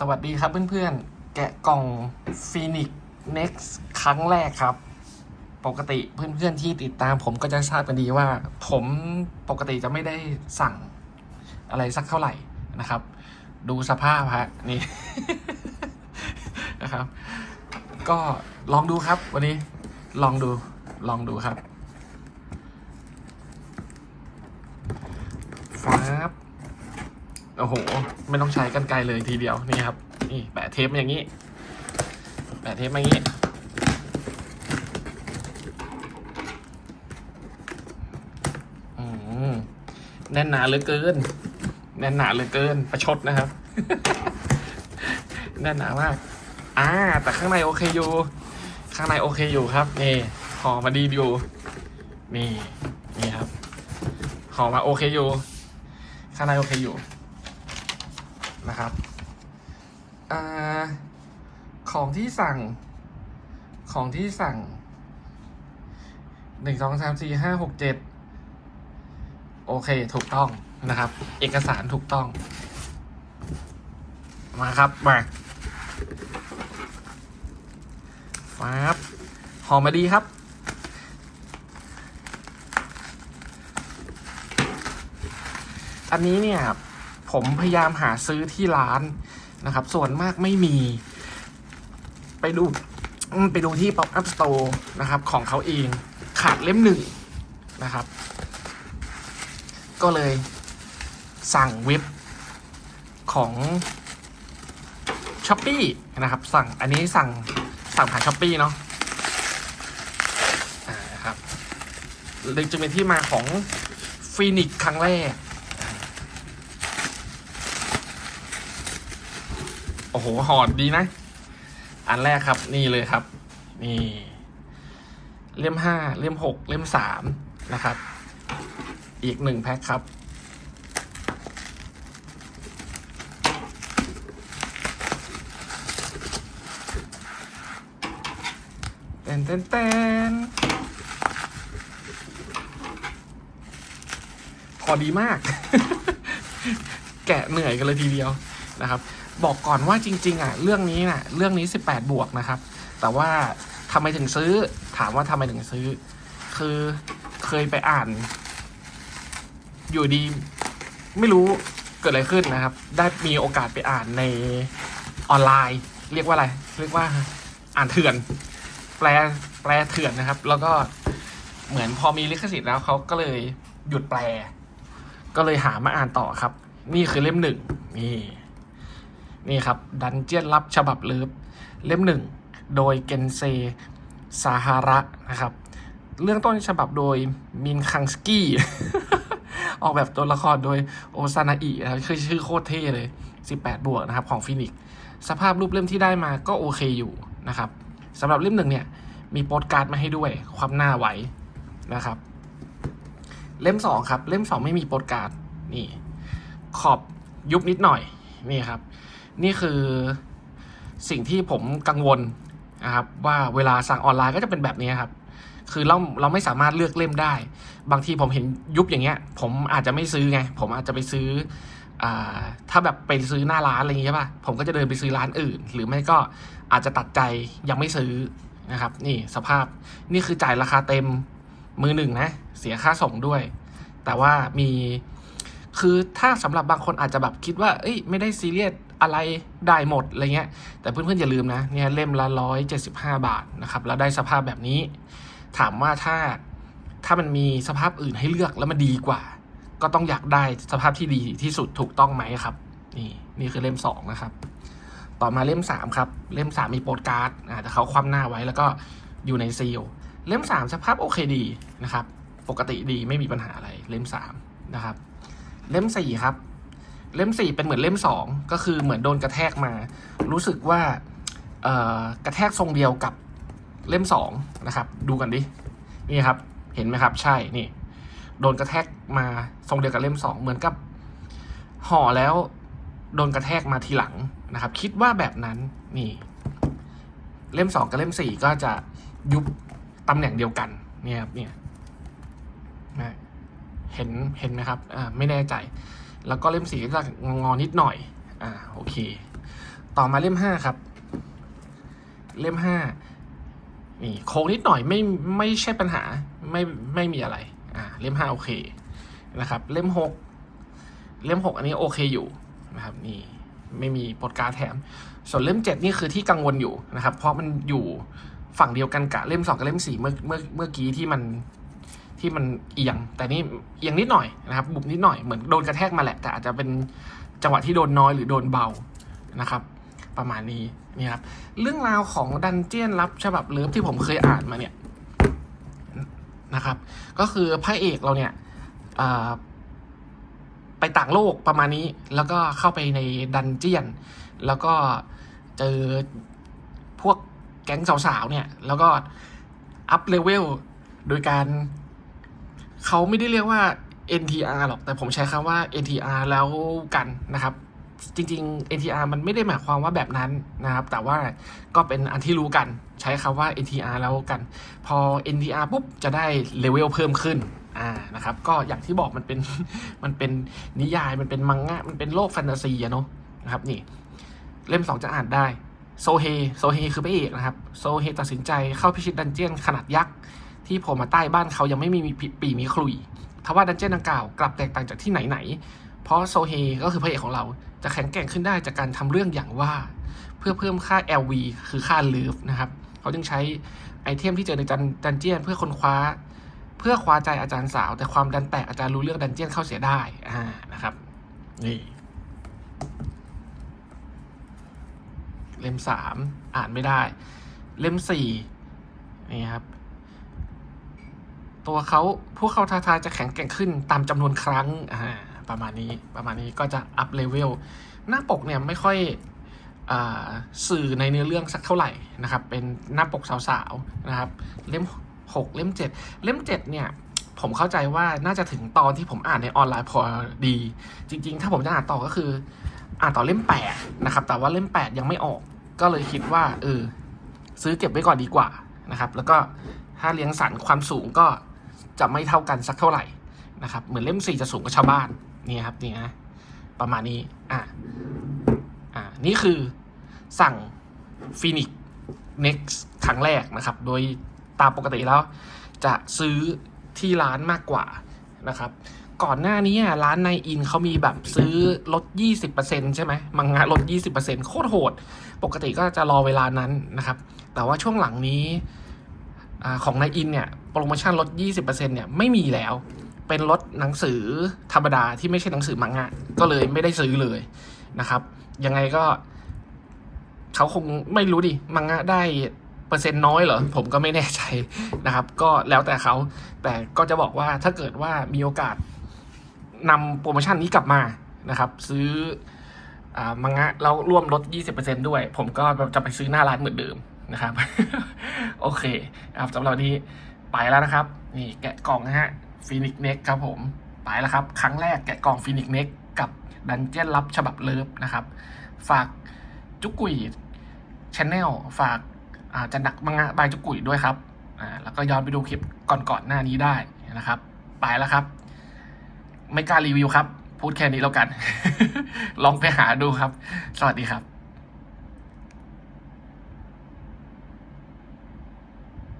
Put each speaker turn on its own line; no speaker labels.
สวัสดีครับเพื่อนๆ แกะกล่อง Phoenix Next ครั้งแรกครับ ปกติเพื่อนๆที่ติดตามผมก็จะทราบกันดีว่า ผมปกติจะไม่ได้สั่งอะไรสักเท่าไหร่นะครับ ดูสภาพฮะนี่นะครับ ก็ลองดูครับวันนี้ลองดูลองดูครับฟ้าบ โอ้โห ไม่ต้องใช้กันไกลเลยทีเดียวนี่ครับ นี่แปะเทปมาอย่างนี้ แปะเทปมาอย่างนี้ อืมแน่นหนาเหลือเกิน แน่นหนาเหลือเกิน ประชดนะครับ แน่นหนามากอ่า แต่ข้างในโอเคอยู่ ข้างในโอเคอยู่ครับ นี่ห่อมาดีอยู่ นี่ นี่ครับห่อมาโอเคอยู่ ข้างในโอเคอยู่ นะครับอของที่สั่ง ของที่สั่งหนึ่งสองสามสี่ห้าหกเจ็ดโอเค ถูกต้องนะครับ เอกสารถูกต้อง มาครับ มาฟ้าบหอมมาดีครับ อันนี้เนี่ย ผมพยายามหาซื้อที่ร้านนะครับ ส่วนมากไม่มี ไปดูไปดูที่ Pop Up Store นะครับ ของเขาเองขาดเล่มหนึ่งนะครับ ก็เลยสั่งเว็บของ s h อ p e e นะครับ สั่งอันนี้สั่งสั่งผ่าน s h อ p e e เนาะอ่าครับเลยจะเป็นที่มาของฟีนิกครั้งแรก โอ้โหหอดดีนะ อันแรกครับนี่เลยครับ นี่ เล่มห้าเล่มหกเล่มสามนะครับ อีกหนึ่งแพ็คครับ เต้นเต้นเต้นพอดีมาก แกะเหนื่อยกันเลยทีเดียวนะครับ บอกก่อนว่าจริง ๆอะเรื่องนี้น่ะเรื่องนี้ 18 บวกนะครับ แต่ว่าทำไมถึงซื้อ ถามว่าทำไมถึงซื้อ คือเคยไปอ่าน อยู่ดี ไม่รู้เกิดอะไรขึ้นนะครับ ได้มีโอกาสไปอ่านในออนไลน์ เรียกว่าอะไร เรียกว่าอ่านเถื่อน แปลแปลเถื่อนนะครับ แล้วก็เหมือนพอมีลิขสิทธิ์แล้วเขาก็เลยหยุดแปล ก็เลยหามาอ่านต่อครับ นี่คือเล่มหนึ่งนี่ นี่ครับดันเจียนลับฉบับเลิฟเล่มหนึ่งโดยเกนเซซาฮาระนะครับ เรื่องต้นฉบับโดยมินคังสกี้ ออกแบบตัวละครโดยโอซานาอินะครับคือชื่อโคตรเท่เลย 18 บวกนะครับของฟินิกสภาพรูปเล่มที่ได้มาก็โอเคอยู่นะครับสำหรับเล่มหนึ่งเนี่ยมีโปสการ์ดมาให้ด้วยความหน้าไหวนะครับ เล่มสองครับ เล่มสองไม่มีโปสการ์ดนี่ขอบยุบนิดหน่อยนี่ครับ นี่คือสิ่งที่ผมกังวลนะครับว่าเวลาสั่งออนไลน์ก็จะเป็นแบบนี้ครับ คือเราเราไม่สามารถเลือกเล่มได้ บางทีผมเห็นยุบอย่างเงี้ย ผมอาจจะไม่ซื้อไง ผมอาจจะไปซื้ออถ้าแบบไปซื้อหน้าร้านอะไรอย่างเงี้ยป่ะผมก็จะเดินไปซื้อร้านอื่น หรือไม่ก็อาจจะตัดใจยังไม่ซื้อนะครับ นี่สภาพนี่คือจ่ายราคาเต็มมือหนึ่งนะ เสียค่าส่งด้วย แต่ว่ามีคือถ้าสำหรับบางคนอาจจะแบบคิดว่า เอ้ยไม่ได้ซีเรียส อะไรได้หมดอะไรเงี้ย แต่เพื่อนๆอย่าลืมนะเนี่ยเล่มละร้อยเจ็ดสิบห้าบาทนะครับแล้วได้สภาพแบบนี้ ถามว่าถ้าถ้ามันมีสภาพอื่นให้เลือกแล้วมันดีกว่า ก็ต้องอยากได้สภาพที่ดีที่สุดถูกต้องไหมครับ นี่นี่คือเล่มสองนะครับ ต่อมาเล่มสามครับ เล่มสามมีโปสการ์ดอ่าแต่เขาคว่ำหน้าไว้แล้วก็อยู่ในซีลเล่มสามสภาพโอเคดีนะครับ ปกติดีไม่มีปัญหาอะไรเล่มสามนะครับ เล่มสี่ครับ เล่มสี่เป็นเหมือนเล่มสองก็คือเหมือนโดนกระแทกมา รู้สึกว่ากระแทกทรงเดียวกับเล่มสองนะครับ ดูกันดินี่ครับ เห็นไหมครับ ใช่นี่ โดนกระแทกมาทรงเดียวกับเล่มสองเหมือนกับห่อแล้วโดนกระแทกมาทีหลังนะครับ คิดว่าแบบนั้นนี่ เล่มสองกับเล่มสี่ก็จะยุบตำแหน่งเดียวกันเนี่ยครับเนี่ยนะเห็นเห็นไหมครับอ่าไม่แน่ใจ แล้วก็เล่มสีก็จะงอๆนิดหน่อยอ่าโอเค ต่อมาเล่มห้าครับ เล่มห้านี่โค้งนิดหน่อยไม่ไม่ใช่ปัญหาไม่ไม่มีอะไรอ่าเล่มห้าโอเคนะครับ เล่มหกเล่มหกอันนี้โอเคอยู่นะครับนี่ไม่มีปรดกาแถม ส่วนเล่มเจ็ดนี่คือที่กังวลอยู่นะครับ เพราะมันอยู่ฝั่งเดียวกันกับเล่มสองกับเล่มสี่เมื่อเมื่อเมื่อกี้ที่มัน ที่มันเอียง แต่นี่เอียงนิดหน่อยนะครับ บุบนิดหน่อยเหมือนโดนกระแทกมาแหละ แต่อาจจะเป็นจังหวะที่โดนน้อยหรือโดนเบานะครับ ประมาณนี้นี่ครับเรื่องราวของดันเจียนลับฉบับเลิฟที่ผมเคยอ่านมาเนี่ยนะครับ ก็คือพระเอกเราเนี่ยไปต่างโลกประมาณนี้ แล้วก็เข้าไปในดันเจียน แล้วก็เจอพวกแก๊งสาวๆเนี่ย แล้วก็อัพเลเวลโดยการ เขาไม่ได้เรียกว่า NTR หรอก แต่ผมใช้คำว่า NTR แล้วกันนะครับ จริงๆ NTR มันไม่ได้หมายความว่าแบบนั้นนะครับ แต่ว่าก็เป็นอันที่รู้กันใช้คำว่า NTR แล้วกัน พอ NTR ปุ๊บจะได้เลเวลเพิ่มขึ้นอ่านะครับก็อย่างที่บอกมันเป็นมันเป็นนิยายมันเป็นมังงะ มันเป็นโลกแฟนตาซีอะเนาะนะครับนี่ เล่มสองจะอ่านได้โซเฮโซเฮคือพระเอกนะครับ โซเฮตัดสินใจเข้าพิชิตดันเจียนขนาดยักษ์ ที่โผล่มาใต้บ้านเขายังไม่มีปีมีขลุยทว่าดันเจียนดังกล่าวกลับแตกต่างจากที่ไหนๆ เพราะโซเฮก็คือพระเอกของเราจะแข็งแกร่งขึ้นได้จากการทำเรื่องอย่างว่า เพื่อเพิ่มค่า LV คือค่าเลิฟนะครับ เขาจึงใช้ไอเทมที่เจอในดันเจียนเพื่อค้นคว้า เพื่อคว้าใจอาจารย์สาว แต่ความดันแตกอาจารย์รู้เรื่องดันเจียนเข้าเสียได้อ่านะครับนี่เล่มสามอ่านไม่ได้ เล่มสี่นี่ครับ ตัวเขาพวกเขาท้าทายจะแข็งแกร่งขึ้นตามจำนวนครั้งอ่าประมาณนี้ประมาณนี้ก็จะอัพเลเวลหน้าปกเนี่ยไม่ค่อยอสื่อในเนื้อเรื่องสักเท่าไหร่นะครับ เป็นหน้าปกสาวๆนะครับ เล่มหกเล่มเจ็ดเล่มเจ็ดเนี่ย ผมเข้าใจว่าน่าจะถึงตอนที่ผมอ่านในออนไลน์พอดี จริง ๆ ถ้าผมจะอ่านต่อก็คือ อ่านต่อเล่มแปดนะครับ แต่ว่าเล่มแปดยังไม่ออก ก็เลยคิดว่าเออซื้อเก็บไว้ก่อนดีกว่านะครับ แล้วก็ถ้าเลี้ยงสันความสูงก็ จะไม่เท่ากันสักเท่าไหร่นะครับ เหมือนเล่มสี่จะสูงกว่าชาวบ้านนี่ครับนี่นะประมาณนี้อะอ่านี่คือสั่งฟินิก next ครั้งแรกนะครับ โดยตามปกติแล้ว จะซื้อที่ร้านมากกว่านะครับ ก่อนหน้านี้ร้านในอินเขามีแบบซื้อลด 20%ใช่ไหมมังงะลด 20%โคตรโหด ปกติก็จะรอเวลานั้นนะครับ แต่ว่าช่วงหลังนี้ อของในอินเนี่ยโปรโมชั่นลด 20%เนี่ยไม่มีแล้ว เป็นลดหนังสือธรรมดาที่ไม่ใช่หนังสือมังงะก็เลยไม่ได้ซื้อเลยนะครับ ยังไงก็เขาคงไม่รู้ดิมังงะได้เปอร์เซ็นต์น้อยเหรอ ผมก็ไม่แน่ใจนะครับ ก็แล้วแต่เขาแต่ก็จะบอกว่าถ้าเกิดว่ามีโอกาสนำโปรโมชั่นนี้กลับมานะครับ ซื้ออมังงะแล้วร่วมลด 20%ด้วย ผมก็จะไปซื้อหน้าร้านเหมือนเดิม นะครับ โอเคครับสำหรับนี้ไปแล้วนะครับ นี่แกะกล่องนะฮะฟินิกเน็กครับผม ไปแล้วครับ ครั้งแรกแกะกล่องฟินิกเน็กกับดันเจี้ยนลับฉบับเลิฟนะครับ ฝากจุกุยชแนลฝากอาจะหนักมังงะบายจุกกุยด้วยครับอ่าแล้วก็ย้อนไปดูคลิปก่อนๆหน้านี้ได้นะครับ ไปแล้วครับ ไม่กล้ารีวิวครับ พูดแค่นี้แล้วกัน ลองไปหาดูครับ สวัสดีครับ